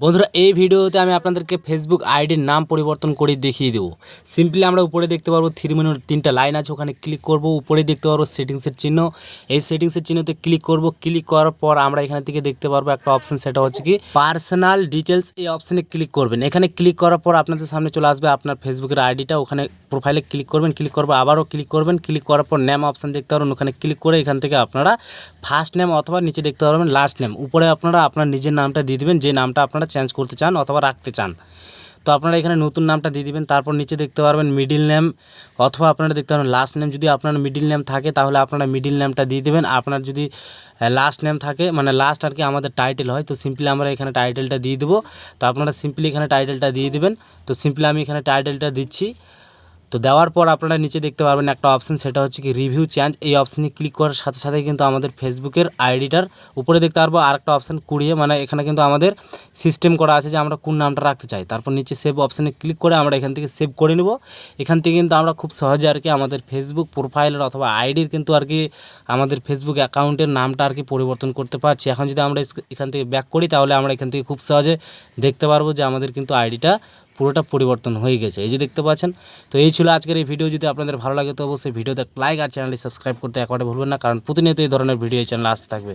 বন্ধুরা, এই ভিডিওতে আমি আপনাদেরকে ফেসবুক আইডির নাম পরিবর্তন করে দেখিয়ে দেবো। সিম্পলি আমরা উপরে দেখতে পারব থ্রি মিনিট তিনটা লাইন আছে, ওখানে ক্লিক করব, উপরে দেখতে পারব সেটিংসের চিহ্ন। এই সেটিংসের চিহ্নতে ক্লিক করব ক্লিক করার পর আমরা এখান থেকে দেখতে পারব একটা অপশন সেটা হচ্ছে কি পার্সোনাল ডিটেলস এই অপশনে ক্লিক করবেন। এখানে ক্লিক করার পর আপনাদের সামনে চলে আসবে আপনার ফেসবুকের আইডিটা ওখানে প্রোফাইলে ক্লিক করবেন ক্লিক করব আবারও ক্লিক করবেন ক্লিক করার পর নেম অপশন দেখতে পারবেন, ওখানে ক্লিক করে এখান থেকে আপনারা ফার্স্ট নেম অথবা নিচে দেখতে পারবেন লাস্ট নেম উপরে আপনারা আপনার নিজের নামটা দিয়ে দেবেন, যে নামটা আপনারা চেঞ্জ করতে চান অথবা রাখতে চান। তো আপনারা এখানে নতুন নামটা দিয়ে দিবেন, তারপর নিচে দেখতে পারবেন মিডিল নেম অথবা আপনারা দেখতে পারবেন লাস্ট নেম যদি আপনার মিডিল নেম থাকে, তাহলে আপনারা মিডিল নেমটা দিয়ে দেবেন। আপনার যদি লাস্ট নেম থাকে মানে লাস্ট আর কি আমাদের টাইটেল হয়, তো সিম্পলি আমরা এখানে টাইটেলটা দিয়ে দেবো। তো আপনারা সিম্পলি এখানে টাইটেলটা দিয়ে দেবেন। তো সিম্পলি আমি এখানে টাইটেলটা দিচ্ছি। তো দেওয়ার পর আপনারা নিচে দেখতে পারবেন একটা অপশান সেটা হচ্ছে কি রিভিউ চেঞ্জ এই অপশানে ক্লিক করার সাথে সাথে কিন্তু আমাদের ফেসবুকের আইডিটার উপরে দেখতে পারব। আর একটা অপশান কুড়িয়ে মানে এখানে কিন্তু আমাদের সিস্টেম করা আছে যে আমরা কোন নামটা রাখতে চাই। তারপর নিচে সেভ অপশানে ক্লিক করে আমরা এখান থেকে সেভ করে নেব। এখান থেকে কিন্তু আমরা খুব সহজে আর কি আমাদের ফেসবুক প্রোফাইলের অথবা আইডির কিন্তু আর কি আমাদের ফেসবুক অ্যাকাউন্টের নামটা আর কি পরিবর্তন করতে পারছি। এখন যদি আমরা এখান থেকে ব্যাক করি তাহলে আমরা এখান থেকে খুব সহজে দেখতে পারব যে আমাদের কিন্তু আইডিটা পুরোটা পরিবর্তন হয়ে গেছে। এই যে দেখতে পাচ্ছেন? তো এই ছিল আজকের এই ভিডিও যদি আপনাদের ভালো লাগে তো অবশ্যই ভিডিওতে লাইক আর চ্যানেলটি সাবস্ক্রাইব করতে একেবারে ভুলবেন না। কারণ প্রতিনিয়ত এই ধরনের ভিডিও চ্যানেলে আসতে থাকবে।